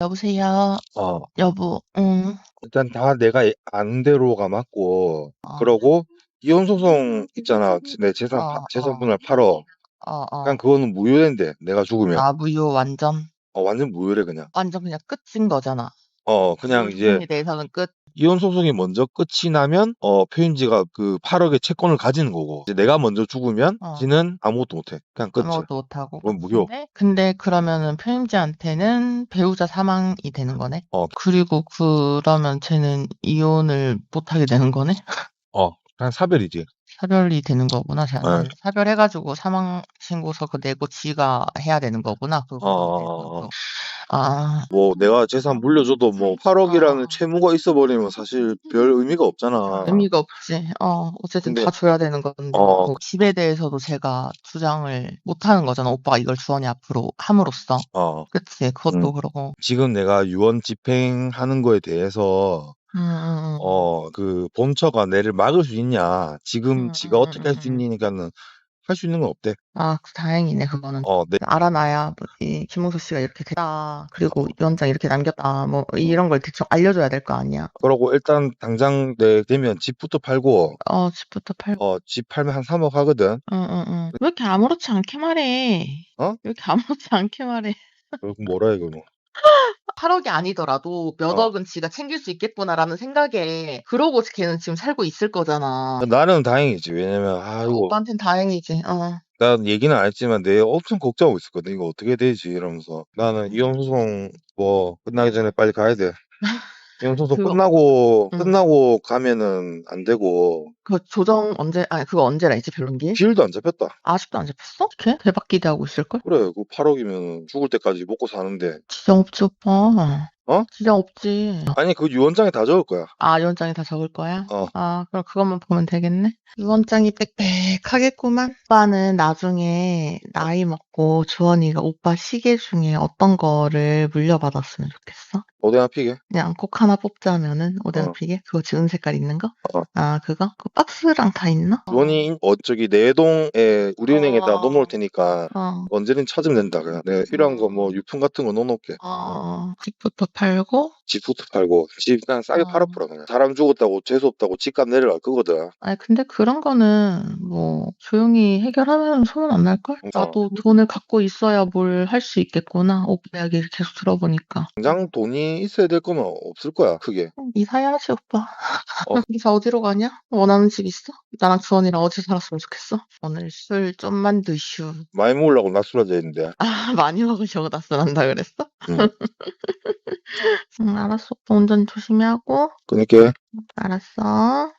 여보세요. 어, 여보. 응. 일단 다 내가 예- 아는 대로가 맞고, 어. 그러고, 이혼 소송 있잖아. 내 재산, 어, 파- 어. 재산분할 팔어. 어, 어. 그냥 그거는 무효된대. 내가 죽으면. 아, 무효 완전. 어, 완전 무효래, 그냥. 완전 그냥 끝인 거잖아. 어, 그냥 이제, 부분에 대해서는 끝. 이혼 소송이 먼저 끝이 나면, 어, 표인지가 그 8억의 채권을 가지는 거고, 이제 내가 먼저 죽으면, 어. 지는 아무것도 못해. 그냥 끝이야. 아무것도 못하고. 그건 무효. 근데, 근데 그러면은 표임지한테는 배우자 사망이 되는 거네. 어. 그리고 그러면 쟤는 이혼을 못하게 되는 거네. 어, 그냥 사별이지. 사별이 되는 거구나. 네. 사별해가지고 사망 신고서 그 내고 지가 해야 되는 거구나. 그거. 어. 아, 뭐, 내가 재산 물려줘도 뭐, 8억이라는 어. 채무가 있어버리면 사실 별 의미가 없잖아. 의미가 없지. 어, 어쨌든 근데- 다 줘야 되는 건데. 어. 뭐 집에 대해서도 제가 주장을 못 하는 거잖아. 오빠가 이걸 주원이 앞으로 함으로써. 어. 그치. 그것도 음. 그러고. 지금 내가 유언 집행하는 거에 대해서 음, 음, 음. 어 그 본처가 내를 막을 수 있냐 지금 음, 지가 음, 어떻게 할 수 음, 음. 있니까는 할 수 있는 건 없대 아, 그 다행이네, 그거는. 어 내 알아놔야, 뭐지, 김홍수 씨가 이렇게 됐다. 그리고 위원장 이렇게 남겼다. 뭐, 이런 걸 대충 알려줘야 될 거 아니야. 그러고 일단 당장 내 되면 집부터 팔고 어, 집부터 팔고. 어 집 팔면 한 3억 하거든 응, 응, 응. 왜 이렇게 아무렇지 않게 말해? 어? 왜 이렇게 아무렇지 않게 말해? 그럼 뭐라 이거 뭐 8억이 아니더라도 몇 어. 억은 지가 챙길 수 있겠구나라는 생각에 그러고 걔는 지금 살고 있을 거잖아. 나는 다행이지 왜냐면 아 이거 오빠한텐 다행이지. 어. 난 얘기는 안 했지만 내가 엄청 걱정하고 있었거든 이거 어떻게 되지 이러면서 나는 이혼 소송 뭐 끝나기 전에 빨리 가야 돼 소송 그거- 끝나고 응. 끝나고 가면은 안 되고 그 조정 언제, 아니, 그거 언제라 했지, 변론기? 비율도 안 잡혔다 아직도 안 잡혔어? 어떻게? 대박 기대하고 있을걸? 그래, 그 8억이면 죽을 때까지 먹고 사는데. 없지, 오빠. 어? 지장 없지. 아니, 그 유언장에 다 적을 거야. 아, 유언장에 다 적을 거야? 어. 아, 그럼 그것만 보면 되겠네? 유언장이 빽빽하겠구만. 오빠는 나중에 나이 먹고 주원이가 오빠 시계 중에 어떤 거를 물려받았으면 좋겠어? 오대나 피게. 그냥 꼭 하나 뽑자면은 오뎅 어. 피게? 그거 지은 색깔 있는 거? 어. 아, 그거? 그 박스랑 다 있나? 유언이, 어, 저기, 내동에 우리은행에다 어. 넣어놓을 테니까 어. 언제든 찾으면 된다. 그냥 내가 필요한 거 뭐 유품 같은 거 넣어놓을게. 어, 집부터 팔고, 집부터 팔고, 집 그냥 싸게 어. 팔아보라, 그냥. 사람 죽었다고 재수 없다고 집값 내려갈 거거든. 아니, 근데 그런 거는, 뭐, 조용히 해결하면 소문 안 날걸? 어. 나도 돈을 갖고 있어야 뭘 할 수 있겠구나. 오빠 이야기를 계속 들어보니까. 당장 돈이 있어야 될 거면 없을 거야, 크게. 이사해야지, 오빠. 어. 이사 어디로 가냐? 원하는 집 있어? 나랑 주원이랑 어디 살았으면 좋겠어? 오늘 술 좀만 드슈. 많이 먹으려고 낮술하자 했는데. 아, 많이 먹으려고 나서난다 그랬어? 응. 응, 알았어. 운전 조심히 하고. 끊을게. 알았어.